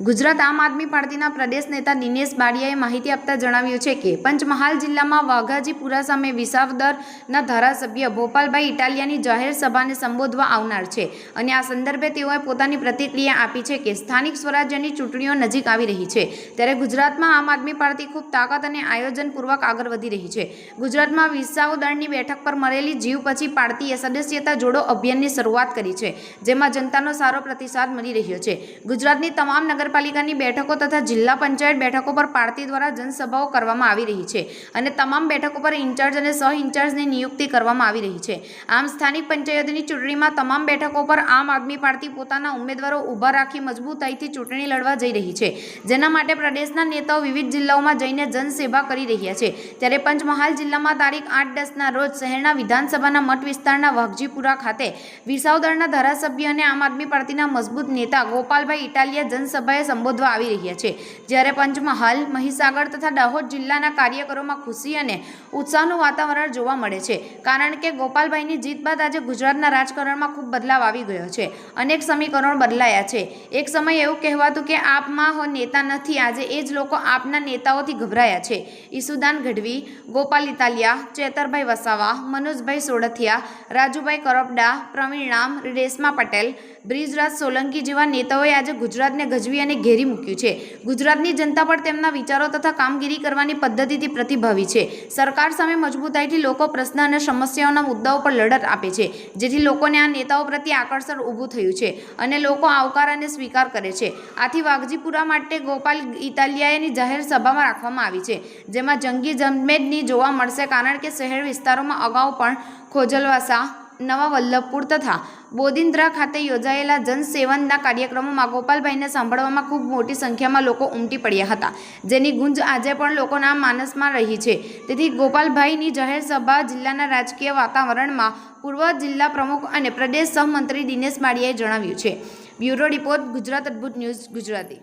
ગુજરાત આમ આદમી પાર્ટીના પ્રદેશ નેતા દિનેશ બાડિયાએ માહિતી આપતા જણાવ્યું છે કે પંચમહાલ જિલ્લામાં વાઘાજીપુરા સામે વિસાવદરના ધારાસભ્ય ભોપાલભાઈ ઇટાલિયાની જાહેર સભાને સંબોધવા આવનાર છે અને આ સંદર્ભે તેઓએ પોતાની પ્રતિક્રિયા આપી છે કે સ્થાનિક સ્વરાજ્યની ચૂંટણીઓ નજીક આવી રહી છે. ત્યારે ગુજરાતમાં આમ આદમી પાર્ટી ખૂબ તાકાત અને આયોજનપૂર્વક આગળ વધી રહી છે. ગુજરાતમાં વિસાવદરની બેઠક પર મળેલી જીવ પછી પાર્ટીએ સદસ્યતા જોડો અભિયાનની શરૂઆત કરી છે, જેમાં જનતાનો સારો પ્રતિસાદ મળી રહ્યો છે. ગુજરાતની તમામ નગરપાલિકાની બેઠકો તથા જિલ્લા પંચાયત બેઠકો પર પાર્ટી દ્વારા જનસભાઓ કરવામાં આવી રહી છે અને તમામ બેઠકો પર ઇન્ચાર્જ અને સહ ઇન્ચાર્જની નિયુક્તિ કરવામાં આવી રહી છે. આમ સ્થાનિક પંચાયતની ચૂંટણીમાં તમામ બેઠકો પર આમ આદમી પાર્ટી પોતાના ઉમેદવારો ઊભા રાખી મજબૂતાઈથી ચૂંટણી લડવા જઈ રહી છે. જેના માટે પ્રદેશના નેતાઓ વિવિધ જિલ્લાઓમાં જઈને જનસેવા કરી રહ્યા છે. ત્યારે પંચમહાલ જિલ્લામાં તારીખ આઠ દસના રોજ શહેરના વિધાનસભાના મઠ વિસ્તારના વાઘજીપુરા ખાતે વિસાવદરના ધારાસભ્ય અને આમ આદમી પાર્ટીના મજબૂત નેતા ગોપાલભાઈ ઇટાલિયા જનસભાએ સંબોધવા આવી રહ્યા છે. જ્યારે પંચમહાલ મહીસાગર તથા દાહોદ જિલ્લાના કાર્યકરોમાં ખુશી અને ઉત્સાહનું વાતાવરણ જોવા મળે છે. કારણ કે ગોપાલભાઈની જીત બાદ આજે ગુજરાતના રાજકારણમાં ખૂબ બદલાવ આવી ગયો છે. અનેક સમીકરણો બદલાયા છે. એક સમય એવું કહેવાતું કે આપમાં હો નેતા નથી, આજે એ જ લોકો આપના નેતાઓથી ગભરાયા છે. ઈસુદાન ગઢવી, ગોપાલ ઇતાલિયા ચેતરભાઈ વસાવા, મનોજભાઈ સોડથિયા રાજુભાઈ કરપડા, પ્રવીણ રામ, રેશમા પટેલ, બ્રિજરાજ સોલંકી જેવા નેતાઓએ આજે ગુજરાતને ગજવી અને ઘેરી મૂક્યું છે. ગુજરાતની જનતા પણ તેમના વિચારો તથા કામગીરી કરવાની પદ્ધતિથી પ્રતિભાવી છે. સરકાર સામે મજબૂતાઈથી લોકો પ્રશ્ન અને સમસ્યાઓના મુદ્દાઓ પર લડત આપે છે. જેથી લોકોને આ નેતાઓ પ્રત્યે આકર્ષણ ઊભું થયું છે અને લોકો આવકાર અને સ્વીકાર કરે છે. આથી વાઘજીપુરા માટે ગોપાલ ઇતાલિયાની જાહેર સભામાં રાખવામાં આવી છે, જેમાં જંગી જમમેદની જોવા મળશે કારણ કે શહેર વિસ્તારોમાં અગાઉ પણ ખોજલવાસા નવા વલ્લભપુર તથા બોદિન્દ્રા ખાતે યોજાયેલા જનસેવનના કાર્યક્રમોમાં ગોપાલભાઈને સાંભળવામાં ખૂબ મોટી સંખ્યામાં લોકો ઉમટી પડ્યા હતા. જેની ગુંજ આજે પણ લોકોના માનસમાં રહી છે. તેથી ગોપાલભાઈની જાહેર સભા જિલ્લાના રાજકીય વાતાવરણમાં પૂર્વ જિલ્લા પ્રમુખ અને પ્રદેશ સહમંત્રી દિનેશ માળિયાએ જણાવ્યું છે. બ્યુરો રિપોર્ટ ગુજરાત અદ્ભુત ન્યૂઝ ગુજરાતી.